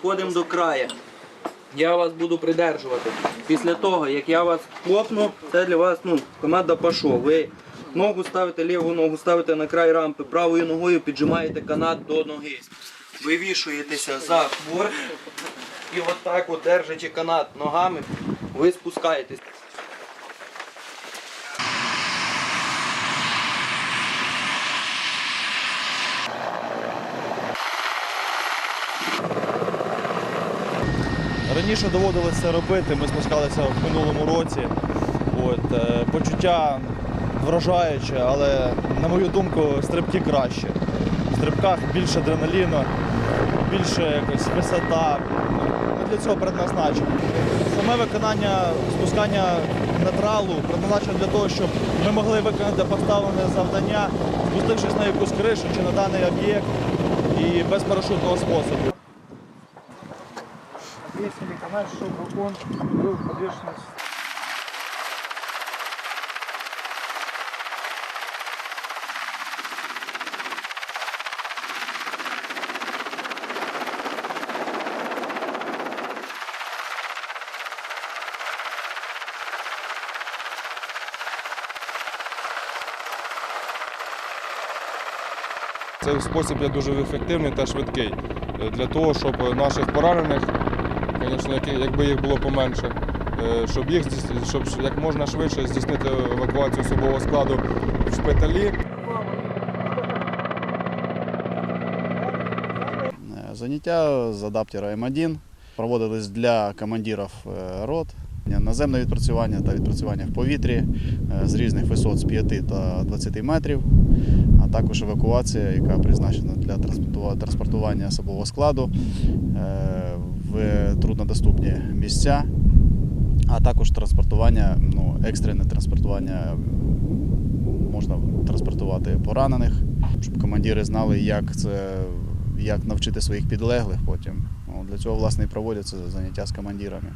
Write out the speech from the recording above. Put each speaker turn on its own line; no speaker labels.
підходимо до краю. Я вас буду придержувати. Після того, як я вас хлопну, це для вас ну, команда пішов. Ви ногу ставите, ліву ногу ставите на край рампи, правою ногою піджимаєте канат до ноги. Вивішуєтеся за хвор і отак от держачи канат ногами, ви спускаєтесь.
Раніше доводилося робити, ми спускалися в минулому році. От, е, почуття вражаюче, але, на мою думку, стрибки краще. В стрибках більше адреналіну, більше якось висота. Для цього предназначені. Саме виконання спускання нейтралу предназначено для того, щоб ми могли виконати поставлене завдання, спустившись на якусь кришу чи на даний об'єкт і без парашутного способу.
Ответили канал, чтобы он был подвешен
Цей спосіб є дуже ефективний та швидкий. Для того, щоб наших поранених, звісно, якби їх було поменше, е, щоб їх щоб як можна швидше здійснити евакуацію особового складу в шпиталі.
Заняття з адаптера М1 проводились для командирів е, рот. Наземне відпрацювання та відпрацювання в повітрі е, з різних висот з 5 та 20 метрів, також евакуація, яка призначена для транспортува- транспортування особового складу е, в труднодоступні місця, а також транспортування, ну, екстрене транспортування можна транспортувати поранених, щоб командири знали, як це як навчити своїх підлеглих потім. Для цього власне і проводяться заняття з командирами.